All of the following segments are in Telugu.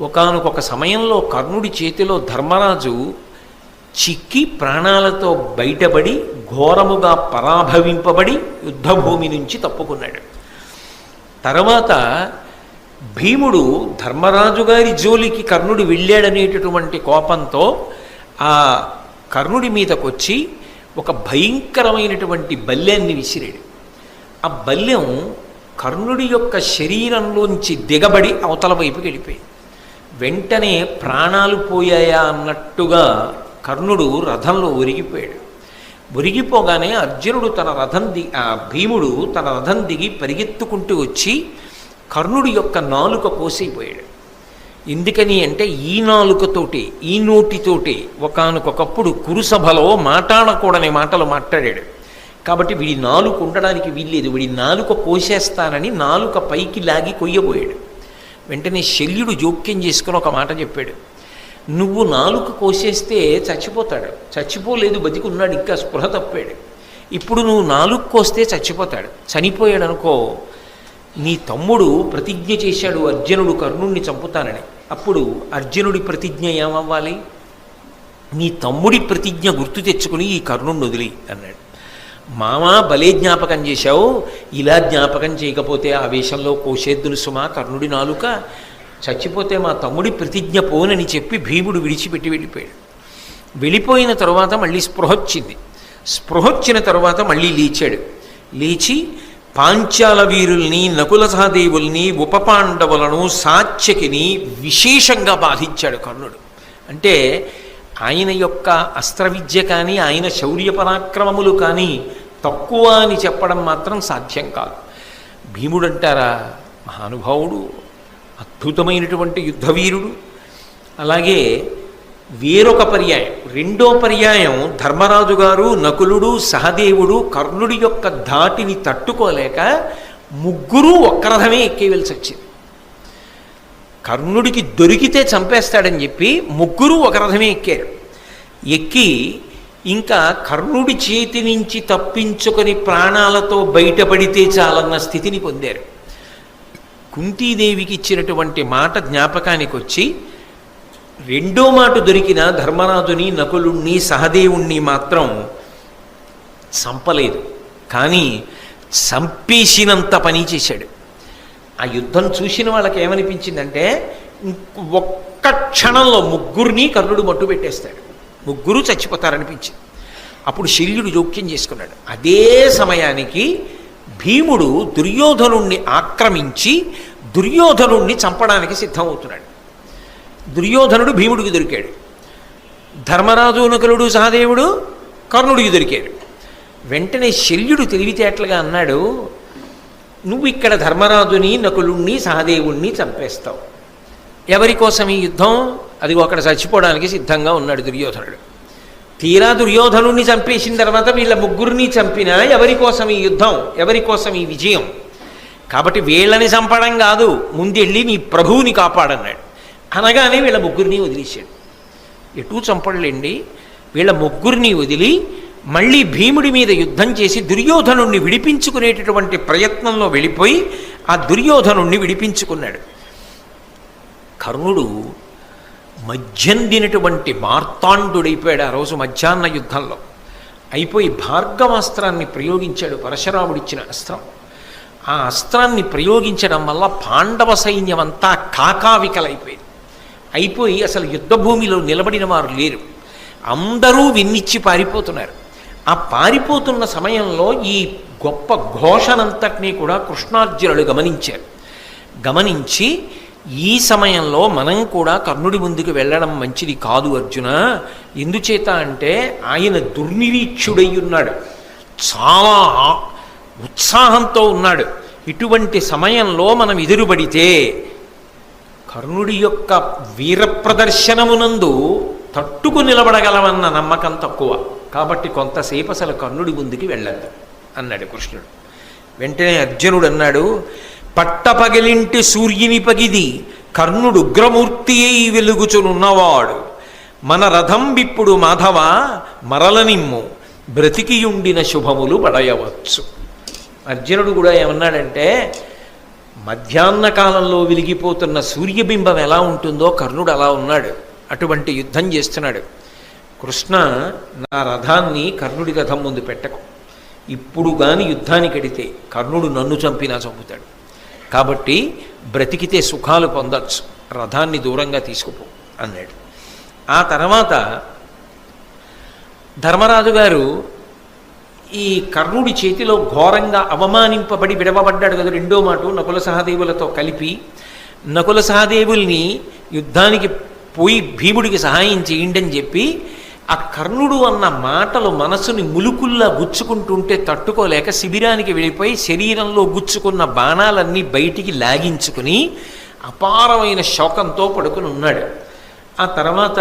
ఒకానొక సమయంలో కర్ణుడి చేతిలో ధర్మరాజు చిక్కి ప్రాణాలతో బయటపడి ఘోరముగా పరాభవింపబడి యుద్ధభూమి నుంచి తప్పుకున్నాడు. తర్వాత భీముడు ధర్మరాజు గారి జోలికి కర్ణుడు వెళ్ళాడనేటటువంటి కోపంతో ఆ కర్ణుడి మీదకొచ్చి ఒక భయంకరమైనటువంటి బల్యాన్ని విసిరాడు. ఆ బల్యం కర్ణుడి యొక్క శరీరంలోంచి దిగబడి అవతల వైపుకి వెళ్ళిపోయింది వెంటనే ప్రాణాలు పోయాయా అన్నట్టుగా కర్ణుడు రథంలో ఒరిగిపోయాడు. ఒరిగిపోగానే అర్జునుడు తన రథం ది ఆ భీముడు తన రథం దిగి పరిగెత్తుకుంటూ వచ్చి కర్ణుడి యొక్క నాలుక కోసైపోయాడు ఎందుకని అంటే ఈ నాలుకతోటి ఈ నోటితోటి ఒకనకొకప్పుడు కురుసభలో మాట్లాడకూడని మాటలు మాట్లాడాడు. కాబట్టి వీడి నాలుక ఉండడానికి వీల్లేదు. వీడి నాలుక కోసేస్తానని నాలుక పైకి లాగి కొయ్యబోయాడు. వెంటనే శల్యుడు జోక్యం చేసుకుని ఒక మాట చెప్పాడు. నువ్వు నాలుక కోసేస్తే చచ్చిపోతాడు. చచ్చిపోలేదు బతికున్నాడు ఇంకా స్పృహ తప్పాడు. ఇప్పుడు నువ్వు నాలుగు కోస్తే చచ్చిపోతాడు. చనిపోయాడు అనుకో నీ తమ్ముడు ప్రతిజ్ఞ చేశాడు అర్జునుడు కర్ణుణ్ణి చంపుతానని. అప్పుడు అర్జునుడి ప్రతిజ్ఞ ఏమవ్వాలి? నీ తమ్ముడి ప్రతిజ్ఞ గుర్తు తెచ్చుకుని ఈ కర్ణుణ్ణి వదిలి అన్నాడు. మామా బలే జ్ఞాపకం చేశావు? ఇలా జ్ఞాపకం చేయకపోతే ఆవేశంలో కోసేద్దును సుమా కర్ణుడి నాలుక చచ్చిపోతే మా తమ్ముడి ప్రతిజ్ఞ పోనని చెప్పి భీముడు విడిచిపెట్టి వెళ్ళిపోయాడు. వెళ్ళిపోయిన తర్వాత మళ్ళీ స్పృహ వచ్చింది. స్పృహ వచ్చిన మళ్ళీ లేచాడు. లేచి పాంచాల వీరుల్ని నకుల సహదేవుల్ని ఉపపాండవులను సాత్యకిని విశేషంగా బాధించాడు కర్ణుడు. అంటే ఆయన యొక్క అస్త్ర విద్య కానీ ఆయన శౌర్య పరాక్రమములు కానీ తక్కువ అని చెప్పడం మాత్రం సాధ్యం కాదు. భీముడు అంటారా మహానుభావుడు అద్భుతమైనటువంటి యుద్ధవీరుడు. అలాగే వేరొక పర్యాయం రెండో పర్యాయం ధర్మరాజు గారు నకులుడు సహదేవుడు కర్ణుడి యొక్క ధాటిని తట్టుకోలేక ముగ్గురు ఒక్క రథమే ఎక్కేవలసి వచ్చింది కర్ణుడికి దొరికితే చంపేస్తాడని చెప్పి ముగ్గురు ఒక రథమే ఎక్కారు. ఎక్కి ఇంకా కర్ణుడి చేతి నుంచి తప్పించుకొని ప్రాణాలతో బయటపడితే చాలన్న స్థితిని పొందారు. కుంతీదేవికి ఇచ్చినటువంటి మాట జ్ఞాపకానికి వచ్చి రెండో మాట దొరికిన ధర్మరాజుని నకులుణ్ణి సహదేవుణ్ణి మాత్రం చంపలేదు. కానీ చంపేసినంత పని చేశాడు. ఆ యుద్ధం చూసిన వాళ్ళకి ఏమనిపించిందంటే ఒక్క క్షణంలో ముగ్గురిని కర్ణుడు మట్టు పెట్టేస్తాడు ముగ్గురు చచ్చిపోతారనిపించింది. అప్పుడు శల్యుడు జోక్యం చేసుకున్నాడు. అదే సమయానికి భీముడు దుర్యోధనుణ్ణి ఆక్రమించి దుర్యోధనుణ్ణి చంపడానికి సిద్ధమవుతున్నాడు. దుర్యోధనుడు భీముడికి దొరికాడు. ధర్మరాజు నకులుడు సహదేవుడు కర్ణుడికి దొరికాడు. వెంటనే శల్యుడు తెలివితేటలుగా అన్నాడు నువ్వు ఇక్కడ ధర్మరాజుని నకులుణ్ణి సహదేవుణ్ణి చంపేస్తావు. ఎవరి కోసం ఈ యుద్ధం? అది అక్కడ చచ్చిపోవడానికి సిద్ధంగా ఉన్నాడు దుర్యోధనుడు. తీరా దుర్యోధనుణ్ణి చంపేసిన తర్వాత వీళ్ళ ముగ్గురిని చంపినా ఎవరి కోసం ఈ యుద్ధం ఎవరి కోసం ఈ విజయం? కాబట్టి వీళ్ళని చంపడం కాదు ముందెళ్ళి నీ ప్రభువుని కాపాడన్నాడు. అనగానే వీళ్ళ ముగ్గురిని వదిలేశాడు. ఎటూ చంపడలేండి. వీళ్ళ ముగ్గురిని వదిలి మళ్ళీ భీముడి మీద యుద్ధం చేసి దుర్యోధనుణ్ణి విడిపించుకునేటటువంటి ప్రయత్నంలో వెళ్ళిపోయి ఆ దుర్యోధనుణ్ణి విడిపించుకున్నాడు. కర్ణుడు మధ్యందినటువంటి మార్తాండుడైపోయాడు ఆ రోజు మధ్యాహ్న యుద్ధంలో. అయిపోయి భార్గవాస్త్రాన్ని ప్రయోగించాడు పరశురాముడిచ్చిన అస్త్రం. ఆ అస్త్రాన్ని ప్రయోగించడం వల్ల పాండవ సైన్యం అంతా కాకావికలైపోయింది. అయిపోయి అసలు యుద్ధభూమిలో నిలబడిన వారు లేరు. అందరూ విన్నిచ్చి పారిపోతున్నారు. ఆ పారిపోతున్న సమయంలో ఈ గొప్ప ఘోషనంతటినీ కూడా కృష్ణార్జునుడు గమనించారు. గమనించి ఈ సమయంలో మనం కూడా కర్ణుడి ముందుకు వెళ్ళడం మంచిది కాదు అర్జున. ఎందుచేత అంటే ఆయన దుర్నిరీక్షుడై ఉన్నాడు చాలా ఉత్సాహంతో ఉన్నాడు. ఇటువంటి సమయంలో మనం ఎదురుబడితే కర్ణుడి యొక్క వీర ప్రదర్శనమునందు తట్టుకు నిలబడగలమన్న నమ్మకం తక్కువ. కాబట్టి కొంతసేపు అసలు కర్ణుడి ముందుకి వెళ్ళద్దు అన్నాడు కృష్ణుడు. వెంటనే అర్జునుడు అన్నాడు పట్టపగిలింటి సూర్యుని పగిది కర్ణుడు ఉగ్రమూర్తి అయి వెలుగుచునున్నవాడు. మన రథం విప్పుడు మాధవ మరలనిమ్ము బ్రతికియుండిన శుభములు పడయవచ్చు. అర్జునుడు కూడా ఏమన్నాడంటే మధ్యాహ్న కాలంలో వెలిగిపోతున్న సూర్యబింబం ఎలా ఉంటుందో కర్ణుడు అలా ఉన్నాడు. అటువంటి యుద్ధం చేస్తున్నాడు. కృష్ణ నా రథాన్ని కర్ణుడి రథం ముందు పెట్టకు. ఇప్పుడు కానీ యుద్ధానికి అడితే కర్ణుడు నన్ను చంపినా చంపుతాడు. కాబట్టి బ్రతికితే సుఖాలు పొందొచ్చు. రథాన్ని దూరంగా తీసుకుపో అన్నాడు. ఆ తర్వాత ధర్మరాజు గారు ఈ కర్ణుడి చేతిలో ఘోరంగా అవమానింపబడి విడవబడ్డాడు కదా రెండో మాట. నకుల సహదేవులతో కలిపి నకుల సహదేవుల్ని యుద్ధానికి పోయి భీముడికి సహాయం చేయండి అని చెప్పి ఆ కర్ణుడు అన్న మాటలు మనసుని ములుకుల్లా గుచ్చుకుంటుంటే తట్టుకోలేక శిబిరానికి వెళ్ళిపోయి శరీరంలో గుచ్చుకున్న బాణాలన్నీ బయటికి లాగించుకుని అపారమైన శోకంతో పడుకుని ఉన్నాడు. ఆ తర్వాత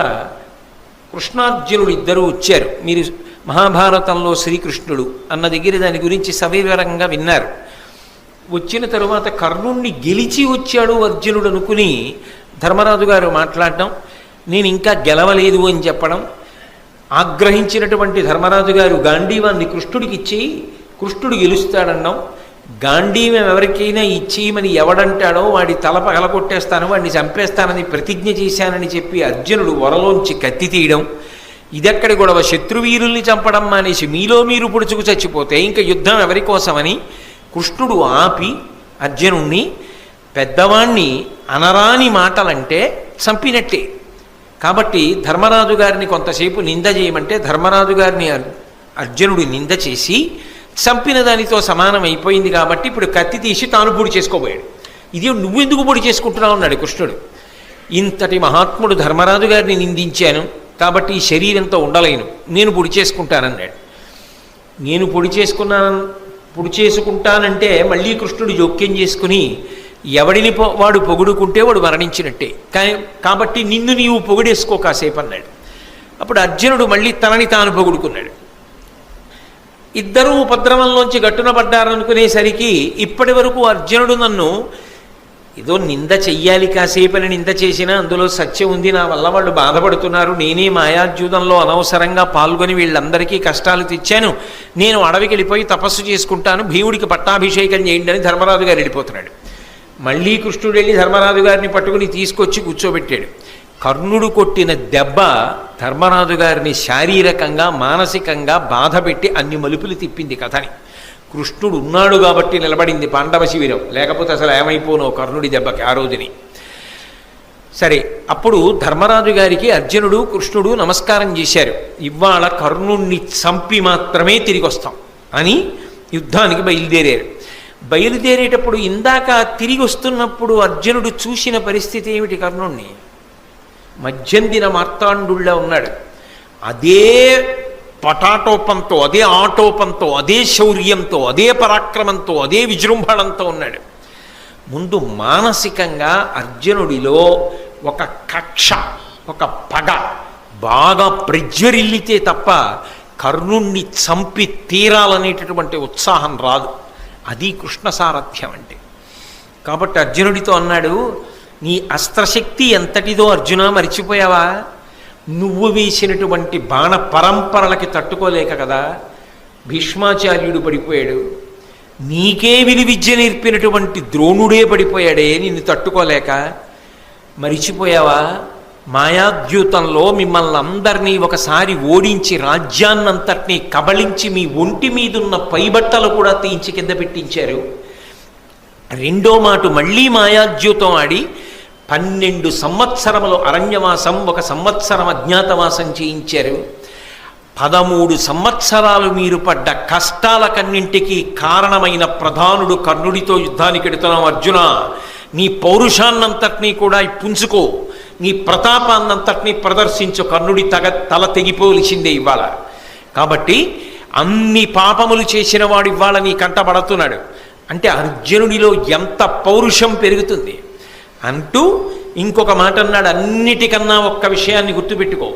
కృష్ణార్జునుడు ఇద్దరు వచ్చారు. మీరు మహాభారతంలో శ్రీకృష్ణుడు అన్న దగ్గర దాని గురించి సవివరంగా విన్నారు. వచ్చిన తరువాత కర్ణుణ్ణి గెలిచి వచ్చాడు అర్జునుడు అనుకుని ధర్మరాజు గారు మాట్లాడడం నేను ఇంకా గెలవలేదు అని చెప్పడం ఆగ్రహించినటువంటి ధర్మరాజు గారు గాంధీవాన్ని కృష్ణుడికి ఇచ్చి కృష్ణుడు గెలుస్తాడన్నాం. గాంధీవం ఎవరికైనా ఇచ్చేయమని ఎవడంటాడో వాడి తల పగలగొట్టేస్తాను వాడిని చంపేస్తానని ప్రతిజ్ఞ చేశానని చెప్పి అర్జునుడు వరలోంచి కత్తి తీయడం ఇదెక్కడి గొడవ? శత్రువీరుల్ని చంపడం మానేసి మీలో మీరు పుడుచుకు చచ్చిపోతే ఇంకా యుద్ధం ఎవరి కోసమని కృష్ణుడు ఆపి అర్జునుణ్ణి పెద్దవాణ్ణి అనరాని మాటలంటే చంపినట్టే. కాబట్టి ధర్మరాజు గారిని కొంతసేపు నింద చేయమంటే ధర్మరాజు గారిని అర్- అర్జునుడు నింద చేసి చంపిన దానితో సమానం అయిపోయింది కాబట్టి ఇప్పుడు కత్తి తీసి తాను పొడి చేసుకోబోయాడు. ఇది నువ్వెందుకు పొడి చేసుకుంటున్నావు అన్నాడు కృష్ణుడు. ఇంతటి మహాత్ముడు ధర్మరాజు గారిని నిందించాను కాబట్టి ఈ శరీరంతో ఉండలేను. నేను పొడి చేసుకుంటానన్నాడు. నేను పొడి చేసుకున్నాను పొడి చేసుకుంటానంటే మళ్ళీ కృష్ణుడు జోక్యం చేసుకుని ఎవడిని పొ- వాడు పొగుడుకుంటే వాడు మరణించినట్టే. కానీ కాబట్టి నిన్ను నీవు పొగిడేసుకో కాసేపు అన్నాడు. అప్పుడు అర్జునుడు మళ్ళీ తనని తాను పొగుడుకున్నాడు. ఇద్దరూ ఉపద్రవంలోంచి గట్టున పడ్డారనుకునేసరికి ఇప్పటి వరకు అర్జునుడు నన్ను ఏదో నింద చెయ్యాలి కాసేపని నింద చేసినా అందులో సత్యం ఉంది నా వల్ల వాళ్ళు బాధపడుతున్నారు. నేనే మాయాద్యూతంలో అనవసరంగా పాల్గొని వీళ్ళందరికీ కష్టాలు తెచ్చాను. నేను అడవికి వెళ్ళిపోయి తపస్సు చేసుకుంటాను. భీముడికి పట్టాభిషేకం చేయండి అని ధర్మరాజు గారు వెళ్ళిపోతున్నాడు. మళ్ళీ కృష్ణుడు వెళ్ళి ధర్మరాజు గారిని పట్టుకుని తీసుకొచ్చి కూర్చోబెట్టాడు. కర్ణుడు కొట్టిన దెబ్బ ధర్మరాజు గారిని శారీరకంగా మానసికంగా బాధ పెట్టి అన్ని మలుపులు తిప్పింది కథని. కృష్ణుడు ఉన్నాడు కాబట్టి నిలబడింది పాండవ శిబిరం. లేకపోతే అసలు ఏమైపోనో కర్ణుడి దెబ్బకి ఆ రోజుని. సరే అప్పుడు ధర్మరాజు గారికి అర్జునుడు కృష్ణుడు నమస్కారం చేశారు. ఇవాళ కర్ణుణ్ణి చంపి మాత్రమే తిరిగి వస్తాం అని యుద్ధానికి బయలుదేరారు. బయలుదేరేటప్పుడు ఇందాక తిరిగి వస్తున్నప్పుడు అర్జునుడు చూసిన పరిస్థితి ఏమిటి కర్ణుణ్ణి? మధ్యందిన మార్తాండుళ్ళ ఉన్నాడు. అదే పటాటోపంతో అదే ఆటోపంతో అదే శౌర్యంతో అదే పరాక్రమంతో అదే విజృంభణంతో ఉన్నాడు. ముందు మానసికంగా అర్జునుడిలో ఒక కక్ష ఒక పగ బాగా ప్రజ్వరిల్లితే తప్ప కర్ణుణ్ణి చంపి తీరాలనేటటువంటి ఉత్సాహం రాదు. అది కృష్ణ సారథ్యం అంటే. కాబట్టి అర్జునుడితో అన్నాడు నీ అస్త్రశక్తి ఎంతటిదో అర్జున మరిచిపోయావా? నువ్వు వేసినటువంటి బాణ పరంపరలకి తట్టుకోలేక కదా భీష్మాచార్యుడు పడిపోయాడు. నీకే విలువిద్య నేర్పినటువంటి ద్రోణుడే పడిపోయాడే నిన్ను తట్టుకోలేక. మరిచిపోయావా? మాయాద్యూతంలో మిమ్మల్ని అందరినీ ఒకసారి ఓడించి రాజ్యాన్నంతటినీ కబళించి మీ ఒంటి మీదున్న పైబట్టలు కూడా తీయించి కింద పెట్టించారు. రెండో మాట మళ్ళీ మాయాద్యూతం ఆడి పన్నెండు సంవత్సరములు అరణ్యవాసం ఒక సంవత్సరం అజ్ఞాతవాసం చేయించారు. పదమూడు సంవత్సరాలు మీరు పడ్డ కష్టాలకన్నింటికీ కారణమైన ప్రధానుడు కర్ణుడితో యుద్ధానికి ఎడుతున్నాం అర్జున. నీ పౌరుషాన్నంతటినీ కూడా పుంజుకో నీ ప్రతాపాన్నంతటినీ ప్రదర్శించు కర్ణుడి తగ తల తెగిపోలిసిందే ఇవాళ కాబట్టి అన్ని పాపములు చేసిన వాడు ఇవాళ నీ కంటపడుతున్నాడు అంటే అర్జునుడిలో ఎంత పౌరుషం పెరుగుతుంది. అంటూ ఇంకొక మాట అన్నాడు అన్నిటికన్నా ఒక్క విషయాన్ని గుర్తుపెట్టుకో.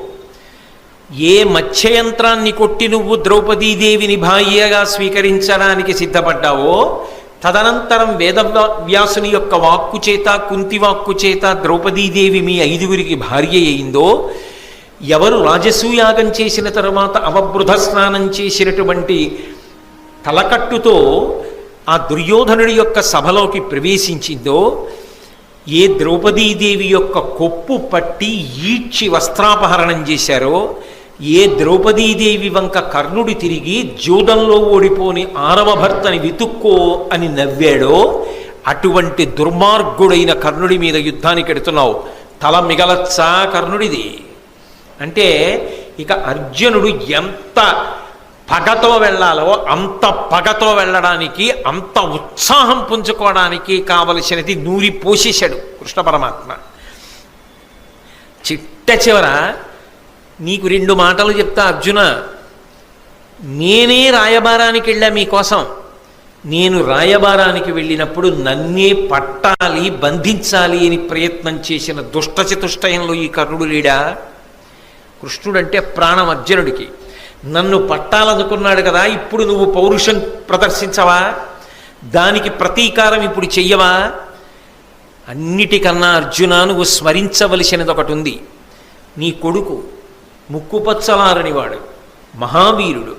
ఏ మత్స్యయంత్రాన్ని కొట్టి నువ్వు ద్రౌపదీదేవిని భార్యగా స్వీకరించడానికి సిద్ధపడ్డావో తదనంతరం వేదవ్యాసుని యొక్క వాక్కు చేత కుంతి వాక్కు చేత ద్రౌపదీదేవి మీ ఐదుగురికి భార్య అయిందో ఎవరు రాజసూయాగం చేసిన తరువాత అవబృధ స్నానం చేసినటువంటి తలకట్టుతో ఆ దుర్యోధనుడి యొక్క సభలోకి ప్రవేశించిందో ఏ ద్రౌపదీదేవి యొక్క కొప్పు పట్టి ఈడ్చి వస్త్రాపహరణం చేశారో ఏ ద్రౌపదీదేవి వంక కర్ణుడు తిరిగి జూదంలో ఓడిపోని ఆరవ భర్తని వెతుక్కో అని నవ్వాడో అటువంటి దుర్మార్గుడైన కర్ణుడి మీద యుద్ధానికి ఎడుతున్నావు. తల మిగలచ్చా కర్ణుడిది? అంటే ఇక అర్జునుడు ఎంత పగతో వెళ్ళాలో అంత పగతో వెళ్ళడానికి అంత ఉత్సాహం పుంజుకోవడానికి కావలసినది నూరి పోషించాడు కృష్ణ పరమాత్మ. చిట్ట చివర నీకు రెండు మాటలు చెప్తా అర్జున. నేనే రాయబారానికి వెళ్ళా మీకోసం. నేను రాయబారానికి వెళ్ళినప్పుడు నన్నే పట్టాలి బంధించాలి అని ప్రయత్నం చేసిన దుష్టచతుష్టయంలో ఈ కర్ణుడు లేడా? కృష్ణుడంటే ప్రాణం అర్జునుడికి. నన్ను పట్టాలనుకున్నాడు కదా ఇప్పుడు నువ్వు పౌరుషం ప్రదర్శించవా? దానికి ప్రతీకారం ఇప్పుడు చెయ్యవా? అన్నిటికన్నా అర్జున నువ్వు స్మరించవలసినది ఒకటి ఉంది. నీ కొడుకు ముక్కుపచ్చలారని వాడు మహావీరుడు.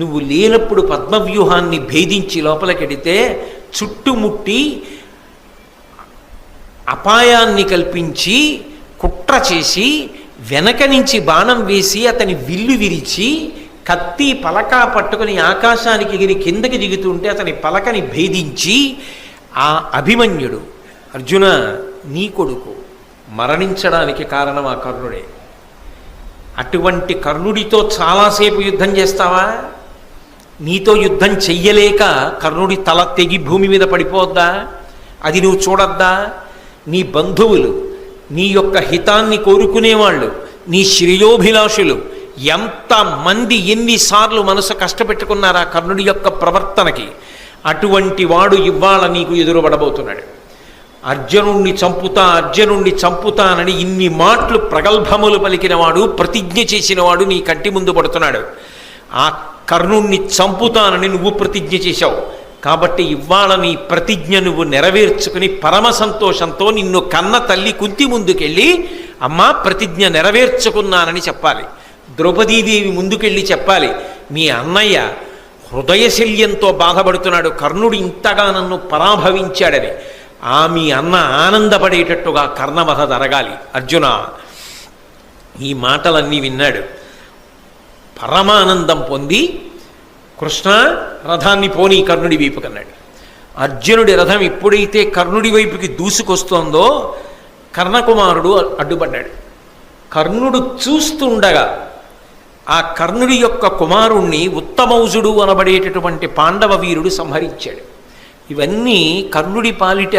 నువ్వు లేనప్పుడు పద్మవ్యూహాన్ని భేదించి లోపలికెడితే చుట్టుముట్టి అపాయాన్ని కల్పించి కుట్ర చేసి వెనక నుంచి బాణం వేసి అతని విల్లు విరిచి కత్తి పలక పట్టుకుని ఆకాశానికి ఎగిరి కిందకి దిగుతుంటే అతని పలకని భేదించి ఆ అభిమన్యుడు అర్జున నీ కొడుకు మరణించడానికి కారణం ఆ కర్ణుడే అటువంటి కర్ణుడితో చాలాసేపు యుద్ధం చేస్తావా? నీతో యుద్ధం చెయ్యలేక కర్ణుడి తల తెగి భూమి మీద పడిపోద్దా అది నువ్వు చూడద్దా? నీ బంధువులు నీ యొక్క హితాన్ని కోరుకునేవాళ్ళు నీ శ్రేయోభిలాషులు ఎంతమంది ఎన్నిసార్లు మనసు కష్టపెట్టుకున్నారా కర్ణుడి యొక్క ప్రవర్తనకి? అటువంటి వాడు ఇవాళ నీకు ఎదురుపడబోతున్నాడు. అర్జునుణ్ణి చంపుతా అర్జునుణ్ణి చంపుతానని ఇన్ని మాటలు ప్రగల్భములు పలికినవాడు ప్రతిజ్ఞ చేసినవాడు నీ కంటి ముందు పడుతున్నాడు. ఆ కర్ణుణ్ణి చంపుతానని నువ్వు ప్రతిజ్ఞ చేశావు. కాబట్టి ఇవాళ నీ ప్రతిజ్ఞ నువ్వు నెరవేర్చుకుని పరమ సంతోషంతో నిన్ను కన్న తల్లి కుంతి ముందుకెళ్ళి అమ్మా ప్రతిజ్ఞ నెరవేర్చుకున్నానని చెప్పాలి. ద్రౌపదీదేవి ముందుకెళ్ళి చెప్పాలి మీ అన్నయ్య హృదయశల్యంతో బాధపడుతున్నాడు. కర్ణుడు ఇంతగా నన్ను పరాభవించాడని. ఆ మీ అన్న ఆనందపడేటట్టుగా కర్ణవధ జరగాలి. అర్జున ఈ మాటలన్నీ విన్నాడు. పరమానందం పొంది కృష్ణ రథాన్ని పోనీ కర్ణుడి వైపు కన్నాడు అర్జునుడి రథం ఎప్పుడైతే కర్ణుడి వైపుకి దూసుకొస్తోందో కర్ణకుమారుడు అడ్డుపడ్డాడు. కర్ణుడు చూస్తుండగా ఆ కర్ణుడి యొక్క కుమారుణ్ణి ఉత్తమౌజుడు అనబడేటటువంటి పాండవ వీరుడు సంహరించాడు. ఇవన్నీ కర్ణుడి పాలిట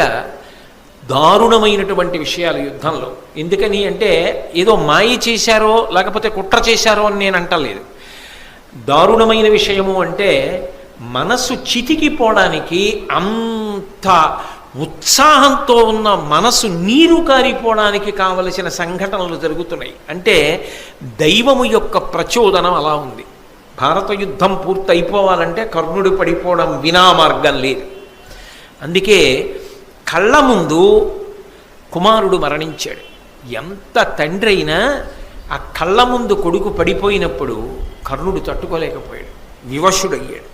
దారుణమైనటువంటి విషయాలు యుద్ధంలో. ఎందుకని అంటే ఏదో మాయ చేశారో లేకపోతే కుట్ర చేశారో అని నేను అంటలేదు. దారుణమైన విషయము అంటే మనసు చితికిపోవడానికి అంత ఉత్సాహంతో ఉన్న మనసు నీరు కారిపోవడానికి కావలసిన సంఘటనలు జరుగుతున్నాయి. అంటే దైవము యొక్క ప్రచోదనం అలా ఉంది. భారత యుద్ధం పూర్తయిపోవాలంటే కర్ణుడు పడిపోవడం వినా మార్గం లేదు. అందుకే కళ్ళ ముందు కుమారుడు మరణించాడు. ఎంత తండ్రి అయినా ఆ కళ్ళ ముందు కొడుకు పడిపోయినప్పుడు కర్ణుడు తట్టుకోలేకపోయాడు వివశుడయ్యాడు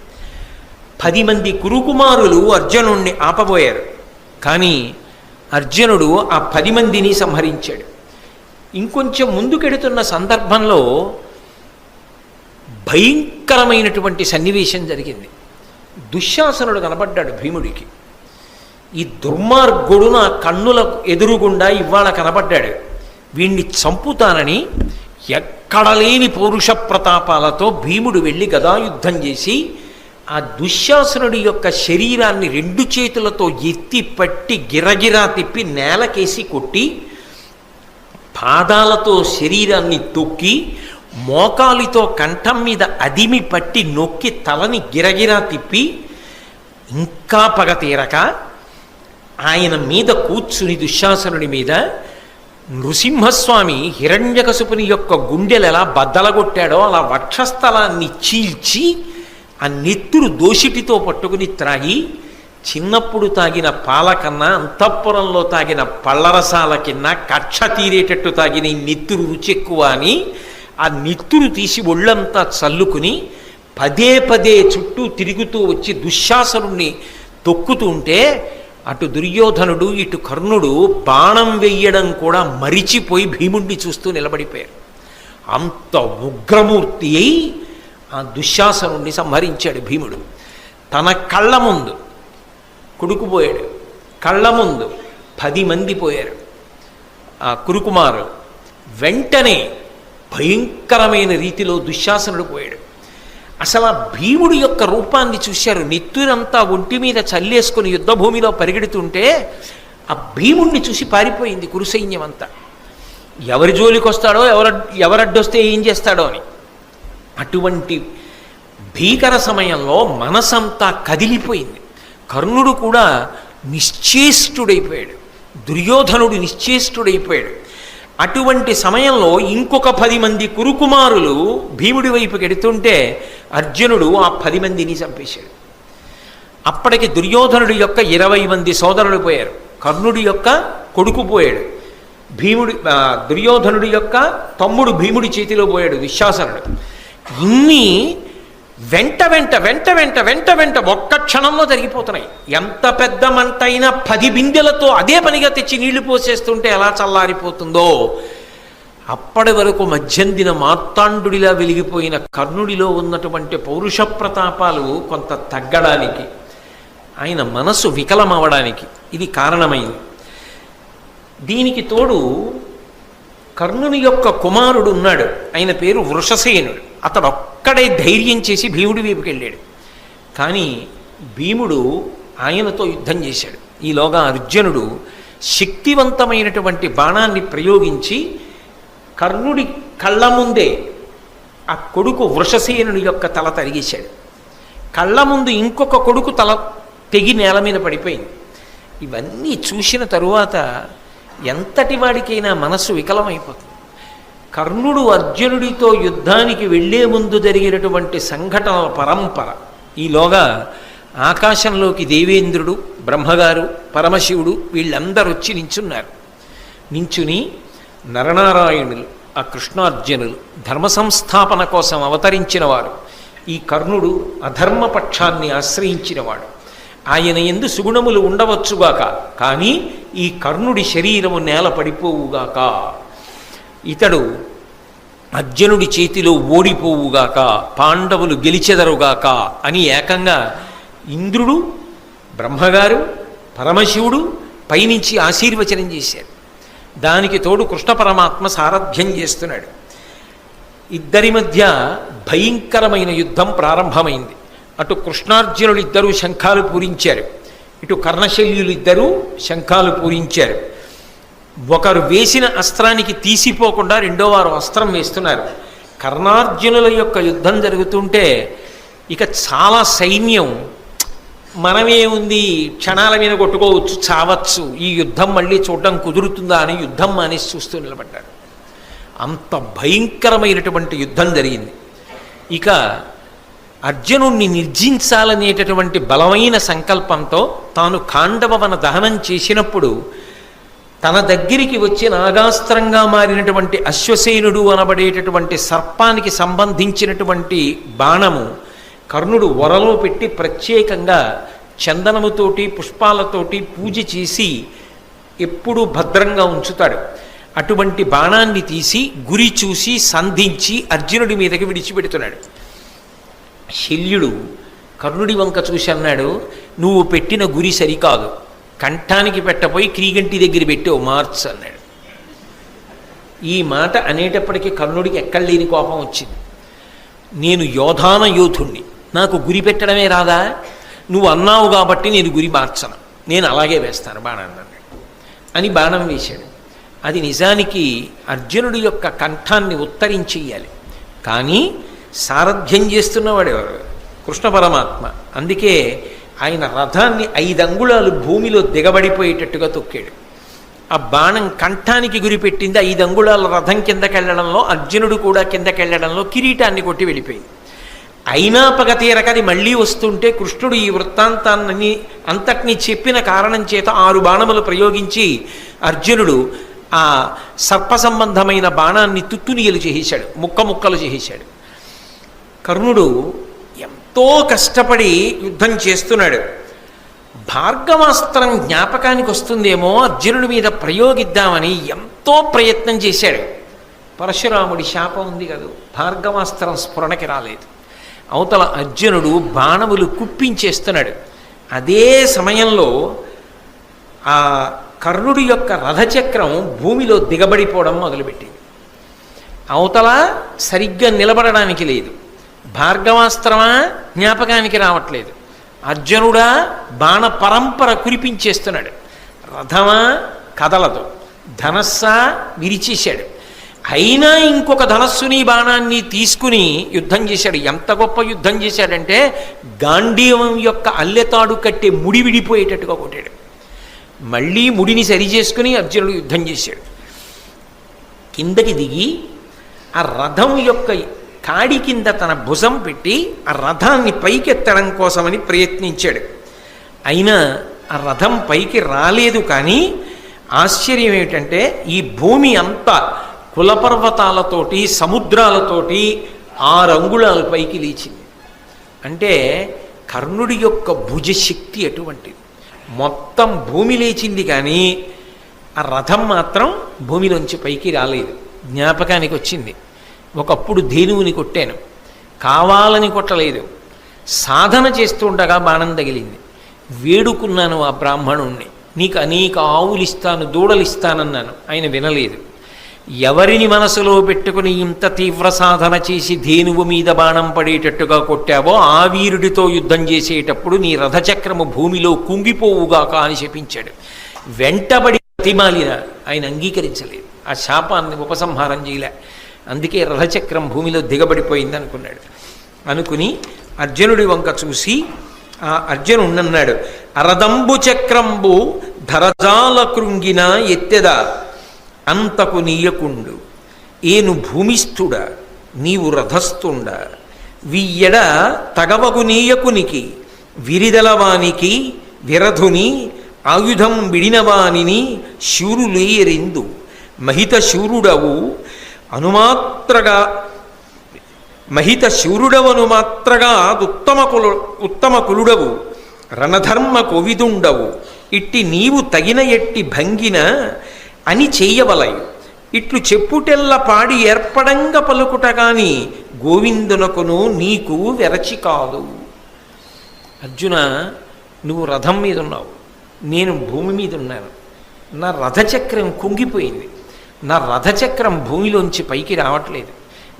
పది మంది కురుకుమారులు అర్జునుణ్ణి ఆపబోయారు. కానీ అర్జునుడు ఆ పది మందిని సంహరించాడు. ఇంకొంచెం ముందుకెడుతున్న సందర్భంలో భయంకరమైనటువంటి సన్నివేశం జరిగింది. దుశ్శాసనుడు కనబడ్డాడు భీముడికి. ఈ దుర్మార్గుడు నా కన్నులకు ఎదురుగుండా ఇవాళ కనబడ్డాడు. వీణ్ణి చంపుతానని ఎక్కడ లేని పౌరుష ప్రతాపాలతో భీముడు వెళ్ళి గదాయుద్ధం చేసి ఆ దుశ్శాసనుడి యొక్క శరీరాన్ని రెండు చేతులతో ఎత్తి పట్టి గిరగిరా తిప్పి నేలకేసి కొట్టి పాదాలతో శరీరాన్ని తొక్కి మోకాలితో కంఠం మీద అదిమి పట్టి నొక్కి తలని గిరగిరా తిప్పి ఇంకా పగ తీరక ఆయన మీద కూర్చుని దుశ్శాసనుడి మీద నృసింహస్వామి హిరణ్యకశుపుని యొక్క గుండెలు ఎలా బద్దలగొట్టాడో అలా వక్షస్థలాన్ని చీల్చి ఆ నెత్తురు దోషిటితో పట్టుకుని త్రాగి చిన్నప్పుడు తాగిన పాల కన్నా అంతఃపురంలో తాగిన పళ్ళరసాల కింద కక్ష తీరేటట్టు తాగిన ఈ నెత్తురు రుచి ఎక్కువ అని ఆ నెత్తురు తీసి ఒళ్ళంతా చల్లుకుని పదే పదే చుట్టూ తిరుగుతూ వచ్చి దుశ్శాసనుణ్ణి తొక్కుతుంటే అటు దుర్యోధనుడు ఇటు కర్ణుడు బాణం వెయ్యడం కూడా మరిచిపోయి భీముణ్ణి చూస్తూ నిలబడిపోయారు. అంత ఉగ్రమూర్తి అయి ఆ దుశ్శాసనుణ్ణి సంహరించాడు భీముడు. తన కళ్ళ ముందు కొడుకుపోయాడు. కళ్ళ ముందు పది మంది పోయారు. ఆ కురుకుమారు వెంటనే భయంకరమైన రీతిలో దుశ్శాసనుడు పోయాడు. అసలు ఆ భీముడు యొక్క రూపాన్ని చూశారు. నెత్తురంతా ఒంటి మీద చల్లేసుకుని యుద్ధభూమిలో పరిగెడుతుంటే ఆ భీముణ్ణి చూసి పారిపోయింది కురుసైన్యం అంతా. ఎవరి జోలికి వస్తాడో ఎవర ఎవరడ్డొస్తే ఏం చేస్తాడో అని. అటువంటి భీకర సమయంలో మనసంతా కదిలిపోయింది. కర్ణుడు కూడా నిశ్చేష్టుడైపోయాడు. దుర్యోధనుడు నిశ్చేష్టుడైపోయాడు. అటువంటి సమయంలో ఇంకొక పది మంది కురుకుమారులు భీముడి వైపుకి ఎడుతుంటే అర్జునుడు ఆ పది మందిని చంపేశాడు. అప్పటికి దుర్యోధనుడి యొక్క ఇరవై మంది సోదరులు పోయారు. కర్ణుడి యొక్క కొడుకు పోయాడు. భీముడి దుర్యోధనుడి యొక్క తమ్ముడు భీముడి చేతిలో పోయాడు దుశ్శాసనుడు ఇన్ని వెంట వెంట వెంట వెంట వెంట వెంట ఒక్క క్షణంలో జరిగిపోతున్నాయి. ఎంత పెద్ద మంట అయినా పది బిందెలతో అదే పనిగా తెచ్చి నీళ్ళు పోసేస్తుంటే ఎలా చల్లారిపోతుందో? అప్పటి వరకు మధ్యందిన మార్తాండుడిలా వెలిగిపోయిన కర్ణుడిలో ఉన్నటువంటి పౌరుష ప్రతాపాలు కొంత తగ్గడానికి ఆయన మనసు వికలమవడానికి ఇది కారణమైంది. దీనికి తోడు కర్ణుని యొక్క కుమారుడు ఉన్నాడు. ఆయన పేరు వృషసేనుడు. అతడు ఒక్కడే ధైర్యం చేసి భీముడి వైపుకి వెళ్ళాడు. కానీ భీముడు ఆయనతో యుద్ధం చేశాడు. ఈలోగా అర్జునుడు శక్తివంతమైనటువంటి బాణాన్ని ప్రయోగించి కర్ణుడి కళ్ళ ముందే ఆ కొడుకు వృషసేనుడి యొక్క తల తరిగేశాడు. కళ్ళ ముందు ఇంకొక కొడుకు తల తెగి నేల మీద పడిపోయింది. ఇవన్నీ చూసిన తరువాత ఎంతటి వాడికైనా మనస్సు వికలమైపోతుంది. కర్ణుడు అర్జునుడితో యుద్ధానికి వెళ్ళే ముందు జరిగినటువంటి సంఘటనల పరంపర. ఈలోగా ఆకాశంలోకి దేవేంద్రుడు బ్రహ్మగారు పరమశివుడు వీళ్ళందరూ వచ్చి నించున్నారు. నించుని నరనారాయణులు ఆ కృష్ణార్జునులు ధర్మ సంస్థాపన కోసం అవతరించినవారు ఈ కర్ణుడు అధర్మపక్షాన్ని ఆశ్రయించినవాడు ఆయన ఎందు సుగుణములు ఉండవచ్చుగాక కానీ ఈ కర్ణుడి శరీరము నేల పడిపోవుగాక. ఇతడు అర్జునుడి చేతిలో ఓడిపోవుగాక పాండవులు గెలిచెదరుగాక అని ఏకంగా ఇంద్రుడు బ్రహ్మగారు పరమశివుడు పైనుంచి ఆశీర్వచనం చేశారు. దానికి తోడు కృష్ణ పరమాత్మ సారథ్యం చేస్తున్నాడు. ఇద్దరి మధ్య భయంకరమైన యుద్ధం ప్రారంభమైంది. అటు కృష్ణార్జునులు ఇద్దరూ శంఖాలు పూరించారు. ఇటు కర్ణశల్యులు ఇద్దరూ శంఖాలు పూరించారు. ఒకరు వేసిన అస్త్రానికి తీసిపోకుండా రెండో వారు అస్త్రం వేస్తున్నారు. కర్ణార్జునుల యొక్క యుద్ధం జరుగుతుంటే ఇక చాలా సైన్యం మనమే ఉంది క్షణాల మీద కొట్టుకోవచ్చు చావచ్చు ఈ యుద్ధం మళ్ళీ చూడడం కుదురుతుందా అని యుద్ధం మానేసి చూస్తూ నిలబడ్డారు. అంత భయంకరమైనటువంటి యుద్ధం జరిగింది. ఇక అర్జునుణ్ణి నిర్జించాలనేటటువంటి బలమైన సంకల్పంతో తాను ఖాండవవన దహనం చేసినప్పుడు తన దగ్గరికి వచ్చి నాగాస్త్రంగా మారినటువంటి అశ్వసేనుడు అనబడేటటువంటి సర్పానికి సంబంధించినటువంటి బాణము కర్ణుడు వరలో పెట్టి ప్రత్యేకంగా చందనముతోటి పుష్పాలతోటి పూజ చేసి ఎప్పుడూ భద్రంగా ఉంచుతాడు. అటువంటి బాణాన్ని తీసి గురి చూసి సంధించి అర్జునుడి మీదకి విడిచిపెడుతున్నాడు. శల్యుడు కర్ణుడి వంక చూసి అన్నాడు నువ్వు పెట్టిన గురి సరికాదు. కంఠానికి పెట్టపోయి క్రీగంటి దగ్గర పెట్టి మార్చ్ అన్నాడు. ఈ మాట అనేటప్పటికీ కర్ణుడికి ఎక్కడలేని కోపం వచ్చింది. నేను యోధాన యోధుణ్ణి. నాకు గురి పెట్టడమే రాదా? నువ్వు అన్నావు కాబట్టి నేను గురి మార్చను. నేను అలాగే వేస్తాను బాణాన్ని అని బాణం వేశాడు. అది నిజానికి అర్జునుడి యొక్క కంఠాన్ని ఉత్తరించేయాలి. కానీ సారథ్యం చేస్తున్నవాడు ఎవరు? కృష్ణ పరమాత్మ. అందుకే ఆయన రథాన్ని ఐదు అంగుళాలు భూమిలో దిగబడిపోయేటట్టుగా తొక్కాడు. ఆ బాణం కంఠానికి గురిపెట్టింది ఐదు అంగుళాల రథం కిందకెళ్ళడంలో అర్జునుడు కూడా కిందకెళ్ళడంలో కిరీటాన్ని కొట్టి వెళ్ళిపోయింది. అయినా పగ తీరక అది మళ్ళీ వస్తుంటే కృష్ణుడు ఈ వృత్తాంతాన్ని అంతటినీ చెప్పిన కారణం చేత ఆరు బాణములు ప్రయోగించి అర్జునుడు ఆ సర్ప సంబంధమైన బాణాన్ని తుత్తునియలు చేసేశాడు ముక్క ముక్కలు చేసేశాడు. కర్ణుడు ఎంతో కష్టపడి యుద్ధం చేస్తున్నాడు. భార్గవాస్త్రం జ్ఞాపకానికి వస్తుందేమో అర్జునుడి మీద ప్రయోగిద్దామని ఎంతో ప్రయత్నం చేశాడు. పరశురాముడి శాపం ఉంది కదా భార్గవాస్త్రం స్ఫురణకి రాలేదు. అవతల అర్జునుడు బాణములు కుప్పించేస్తున్నాడు. అదే సమయంలో ఆ కర్ణుడి యొక్క రథచక్రం భూమిలో దిగబడిపోవడం మొదలుపెట్టింది. అవతల సరిగ్గా నిలబడడానికి లేదు. భార్గవాస్త్రమా? జ్ఞాపకానికి రావట్లేదు. అర్జునుడా బాణ పరంపర కురిపించేస్తున్నాడు. రథమా? కదలదు. ధనస్సా? విరిచేశాడు. అయినా ఇంకొక ధనస్సుని బాణాన్ని తీసుకుని యుద్ధం చేశాడు. ఎంత గొప్ప యుద్ధం చేశాడంటే గాంధీవం యొక్క అల్లెతాడు కట్టే ముడి విడిపోయేటట్టుగా కొట్టాడు. మళ్ళీ ముడిని సరి చేసుకుని అర్జునుడు యుద్ధం చేశాడు. కిందకి దిగి ఆ రథం యొక్క కాడి కింద తన భుజం పెట్టి ఆ రథాన్ని పైకెత్తడం కోసమని ప్రయత్నించాడు. అయినా ఆ రథం పైకి రాలేదు కానీ ఆశ్చర్యం ఏమిటంటే ఈ భూమి అంతా కులపర్వతాలతోటి సముద్రాలతోటి ఆరు అంగుళాల పైకి లేచింది. అంటే కర్ణుడి యొక్క భుజశక్తి అటువంటిది. మొత్తం భూమి లేచింది కానీ ఆ రథం మాత్రం భూమిలోంచి పైకి రాలేదు. జ్ఞాపకానికి వచ్చింది. ఒకప్పుడు ధేనువుని కొట్టాను. కావాలని కొట్టలేదు. సాధన చేస్తుండగా బాణం తగిలింది. వేడుకున్నాను ఆ బ్రాహ్మణుణ్ణి. నీకు అనేక ఆవులు ఇస్తాను దూడలు ఇస్తానన్నాను ఆయన వినలేదు. ఎవరిని మనసులో పెట్టుకుని ఇంత తీవ్ర సాధన చేసి ధేనువు మీద బాణం పడేటట్టుగా కొట్టావో ఆ వీరుడితో యుద్ధం చేసేటప్పుడు నీ రథచక్రము భూమిలో కుంగిపోవుగాక అని శపించాడు. వెంటబడి ప్రతిమాలిన ఆయన అంగీకరించలేదు. ఆ శాపాన్ని ఉపసంహారం చేయలే. అందుకే రథచక్రం భూమిలో దిగబడిపోయింది అనుకున్నాడు. అనుకుని అర్జునుడి వంక చూసి ఆ అర్జునుడన్నాడు అరదంబు చక్రంబు ధరజాల కృంగిన ఎత్తెద అంతకు నీయకుండు. ఏను భూమిస్థుడ నీవు రథస్థుండ. వియ్యడ తగవగు నీయకునికి విరిదలవానికి విరధుని ఆయుధం విడినవానిని శూరులేయరిందు. మహిత శూరుడవు అనుమాత్రగా మహిత శూరుడవను మాత్రగా ఉత్తమ కులు ఉత్తమ కులుడవు రణధర్మ కొవిదుండవు. ఇట్టి నీవు తగిన ఎట్టి భంగిన అని చెయ్యవలయు ఇట్లు చెప్పుటెల్ల పాడి ఏర్పడంగ పలుకుట గాని గోవిందునకును నీకు వెరచి కాదు. అర్జున నువ్వు రథం మీద ఉన్నావు నేను భూమి మీద ఉన్నాను నా రథచక్రం కుంగిపోయింది. నా రథచక్రం భూమిలోంచి పైకి రావట్లేదు.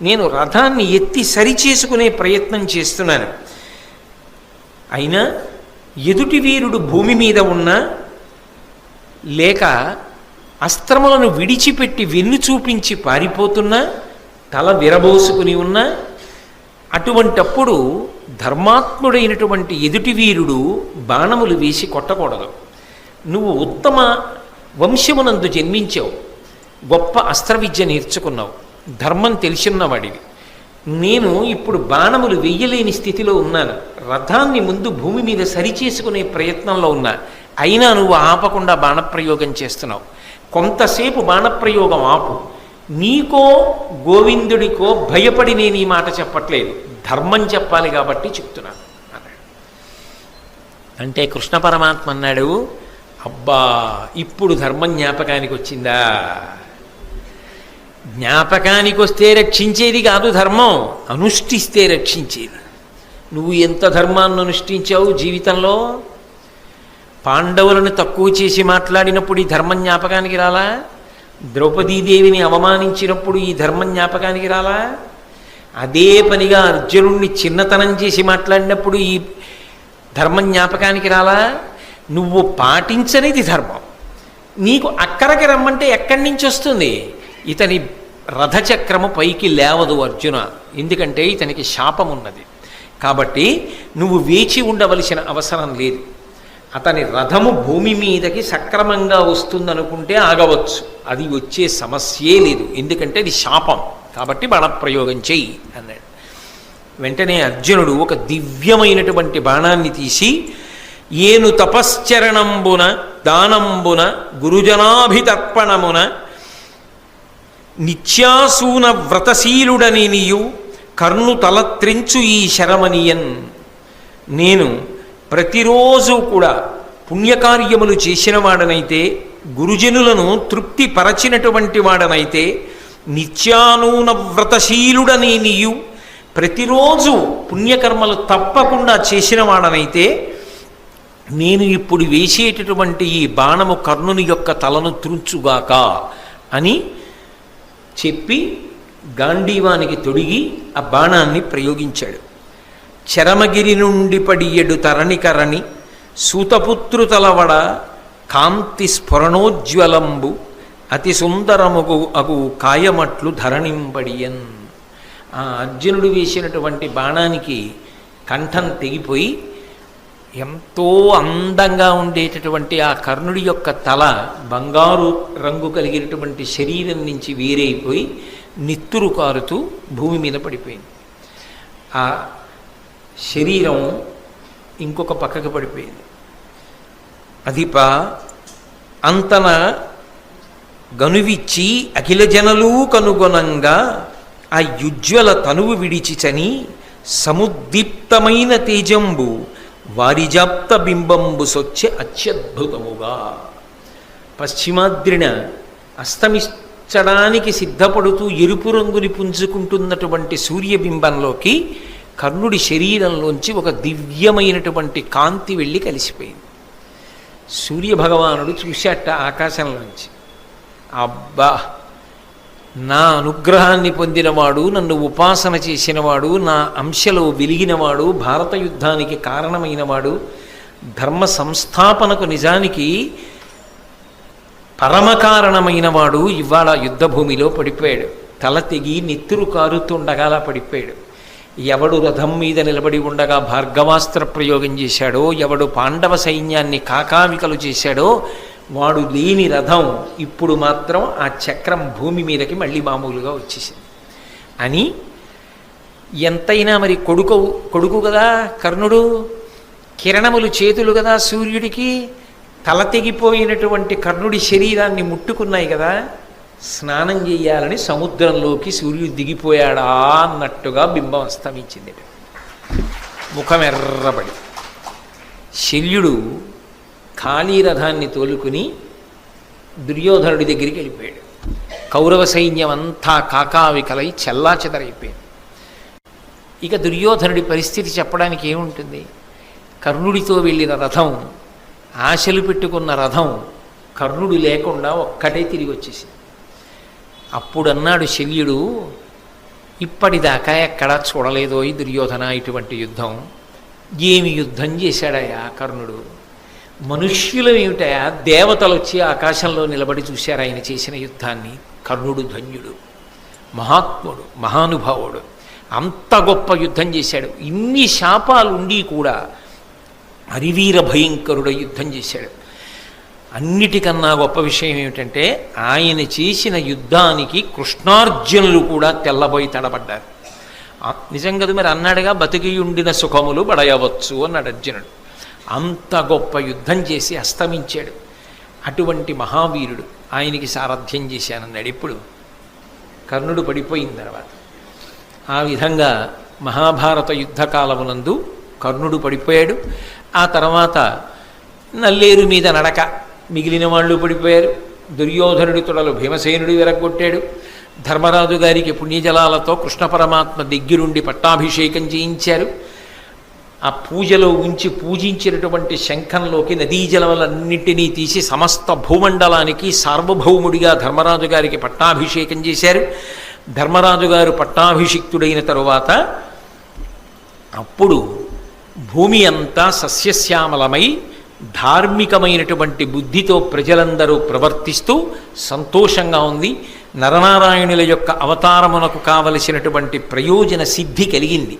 నేను రథాన్ని ఎత్తి సరిచేసుకునే ప్రయత్నం చేస్తున్నాను. అయినా ఎదుటి వీరుడు భూమి మీద ఉన్నా లేక అస్త్రములను విడిచిపెట్టి వెన్ను చూపించి పారిపోతున్నా తల విరబోసుకుని ఉన్నా అటువంటప్పుడు ధర్మాత్ముడైనటువంటి ఎదుటి వీరుడు బాణములు వేసి కొట్టకూడదు. నువ్వు ఉత్తమ వంశమునందు జన్మించావు. గొప్ప అస్త్ర విద్య నేర్చుకున్నావు. ధర్మం తెలిసిన్నవాడివి నేను ఇప్పుడు బాణములు వెయ్యలేని స్థితిలో ఉన్నాను. రథాన్ని ముందు భూమి మీద సరిచేసుకునే ప్రయత్నంలో ఉన్నా. అయినా నువ్వు ఆపకుండా బాణప్రయోగం చేస్తున్నావు. కొంతసేపు బాణప్రయోగం ఆపు. నీకో గోవిందుడికో భయపడి నేను ఈ మాట చెప్పట్లేదు. ధర్మం చెప్పాలి కాబట్టి చెప్తున్నాను అన్నాడు అంటే కృష్ణ పరమాత్మ అన్నాడు అబ్బా ఇప్పుడు ధర్మం జ్ఞాపకానికి వచ్చిందా? జ్ఞాపకానికి వస్తే రక్షించేది కాదు ధర్మం. అనుష్ఠిస్తే రక్షించేది. నువ్వు ఎంత ధర్మాన్ని అనుష్ఠించావు జీవితంలో? పాండవులను తక్కువ చేసి మాట్లాడినప్పుడు ఈ ధర్మం జ్ఞాపకానికి రాలా? ద్రౌపదీదేవిని అవమానించినప్పుడు ఈ ధర్మం జ్ఞాపకానికి రాలా? అదే పనిగా అర్జునుణ్ణి చిన్నతనం చేసి మాట్లాడినప్పుడు ఈ ధర్మం జ్ఞాపకానికి రాలా? నువ్వు పాటించనిది ధర్మం. నీకు అక్కడికి రమ్మంటే ఎక్కడి నుంచి వస్తుంది? ఇతని రథచక్రము పైకి లేవదు అర్జున. ఎందుకంటే ఇతనికి శాపం ఉన్నది కాబట్టి నువ్వు వేచి ఉండవలసిన అవసరం లేదు. అతని రథము భూమి మీదకి సక్రమంగా వస్తుందనుకుంటే ఆగవచ్చు. అది వచ్చే సమస్యే లేదు. ఎందుకంటే అది శాపం. కాబట్టి బాణప్రయోగం చెయ్యి అన్నాడు. వెంటనే అర్జునుడు ఒక దివ్యమైనటువంటి బాణాన్ని తీసి ఏను తపశ్చరణంబున దానంబున గురుజనాభితర్పణమున నిత్యాసూన వ్రతశీలుడని నీయు కర్ణు తలత్రించు ఈ శరమనియన్ నేను ప్రతిరోజు కూడా పుణ్యకార్యములు చేసిన వాడనైతే గురుజనులను తృప్తిపరచినటువంటి వాడనైతే నిత్యానూన వ్రతశీలుడని నీయు ప్రతిరోజు పుణ్యకర్మలు తప్పకుండా చేసిన వాడనైతే నేను ఇప్పుడు వేసేటటువంటి ఈ బాణము కర్ణుని యొక్క తలను త్రుంచుగాక అని చెప్పి గాంధీవానికి తొడిగి ఆ బాణాన్ని ప్రయోగించాడు. చరమగిరి నుండి పడియడు తరణికరణి సూతపుత్రు తలవడ కాంతి స్ఫురణోజ్వలంబు అతి సుందరముగు అగు కాయమట్లు ధరణింపడియన్. ఆ అర్జునుడు వేసినటువంటి బాణానికి కంఠం తెగిపోయి ఎంతో అందంగా ఉండేటటువంటి ఆ కర్ణుడి యొక్క తల బంగారు రంగు కలిగినటువంటి శరీరం నుంచి వేరైపోయి నిత్తురు కారుతూ భూమి మీద పడిపోయింది. ఆ శరీరం ఇంకొక పక్కకు పడిపోయింది. అధిప అంతన గనువిచ్చి అఖిల జనలు కనుగొనంగా ఆ యుజ్వల తనువు విడిచిచని సముద్దీప్తమైన తేజంబు వారిజాప్త బింబంబు సొచ్చే అత్యద్భుతముగా. పశ్చిమాద్రిన అస్తమించడానికి సిద్ధపడుతూ ఎరుపు రంగుని పుంజుకుంటున్నటువంటి సూర్యబింబంలోకి కర్ణుడి శరీరంలోంచి ఒక దివ్యమైనటువంటి కాంతి వెళ్ళి కలిసిపోయింది. సూర్యభగవానుడు చూశాట ఆకాశంలోంచి. అబ్బా! నా అనుగ్రహాన్ని పొందినవాడు నన్ను ఉపాసన చేసినవాడు నా అంశలో వెలిగినవాడు భారత యుద్ధానికి కారణమైనవాడు ధర్మ సంస్థాపనకు నిజానికి పరమకారణమైనవాడు ఇవాళ యుద్ధభూమిలో పడిపోయాడు. తల తెగి నెత్తురు కారుతుండగా అలా పడిపోయాడు. ఎవడు రథం మీద నిలబడి ఉండగా భార్గవాస్త్ర ప్రయోగం చేశాడో ఎవడు పాండవ సైన్యాన్ని కాకావికలు చేశాడో వాడు లేని రథం ఇప్పుడు మాత్రం ఆ చక్రం భూమి మీదకి మళ్ళీ మామూలుగా వచ్చేసింది. అని ఎంతైనా మరి కొడుకు కొడుకు కదా కర్ణుడు కిరణములు చేతులు కదా సూర్యుడికి తల తెగిపోయినటువంటి కర్ణుడి శరీరాన్ని ముట్టుకున్నాయి కదా స్నానం చేయాలని సముద్రంలోకి సూర్యుడు దిగిపోయాడా అన్నట్టుగా బింబం అస్తమించింది. ముఖం ఎర్రబడి. శల్యుడు ఖాళీ రథాన్ని తోలుకుని దుర్యోధనుడి దగ్గరికి వెళ్ళిపోయాడు. కౌరవ సైన్యం అంతా కాకావికలై చెల్లాచెదరైపోయింది. ఇక దుర్యోధనుడి పరిస్థితి చెప్పడానికి ఏముంటుంది? కర్ణుడితో వెళ్ళిన రథం ఆశలు పెట్టుకున్న రథం కర్ణుడు లేకుండా ఒక్కటే తిరిగి వచ్చేసింది. అప్పుడు అన్నాడు శల్యుడు ఇప్పటిదాకా ఎక్కడా చూడలేదో ఈ దుర్యోధన ఇటువంటి యుద్ధం. ఏమి యుద్ధం చేశాడయా కర్ణుడు? మనుష్యులు ఏమిటయా? దేవతలు వచ్చి ఆకాశంలో నిలబడి చూశారు ఆయన చేసిన యుద్ధాన్ని. కర్ణుడు ధన్యుడు మహాత్ముడు మహానుభావుడు. అంత గొప్ప యుద్ధం చేశాడు. ఇన్ని శాపాలు ఉండి కూడా హరివీర భయంకరుడు యుద్ధం చేశాడు. అన్నిటికన్నా గొప్ప విషయం ఏమిటంటే ఆయన చేసిన యుద్ధానికి కృష్ణార్జునులు కూడా తెల్లబోయి తడబడ్డారు. నిజం కదా మరి అన్నాడుగా బతికి ఉండిన సుఖములు పడయవచ్చు అన్నాడు అర్జునుడు. అంత గొప్ప యుద్ధం చేసి అస్తమించాడు. అటువంటి మహావీరుడు ఆయనకి సారథ్యం చేశానన్నాడు. ఇప్పుడు కర్ణుడు పడిపోయిన తర్వాత ఆ విధంగా మహాభారత యుద్ధకాలమునందు కర్ణుడు పడిపోయాడు. ఆ తర్వాత నల్లేరు మీద నడక మిగిలిన వాళ్ళు పడిపోయారు. దుర్యోధనుడి తొడలు భీమసేనుడు విరగొట్టాడు ధర్మరాజు గారికి పుణ్యజలాలతో కృష్ణ పరమాత్మ దగ్గరుండి పట్టాభిషేకం చేయించారు. ఆ పూజలో ఉంచి పూజించినటువంటి శంఖంలోకి నదీ జలములన్నింటినీ తీసి సమస్త భూమండలానికి సార్వభౌముడిగా ధర్మరాజు గారికి పట్టాభిషేకం చేశారు. ధర్మరాజు గారు పట్టాభిషిక్తుడైన తరువాత అప్పుడు భూమి అంతా సస్యశ్యామలమై ధార్మికమైనటువంటి బుద్ధితో ప్రజలందరూ ప్రవర్తిస్తూ సంతోషంగా ఉంది. నరనారాయణుల యొక్క అవతారమునకు కావలసినటువంటి ప్రయోజన సిద్ధి కలిగింది.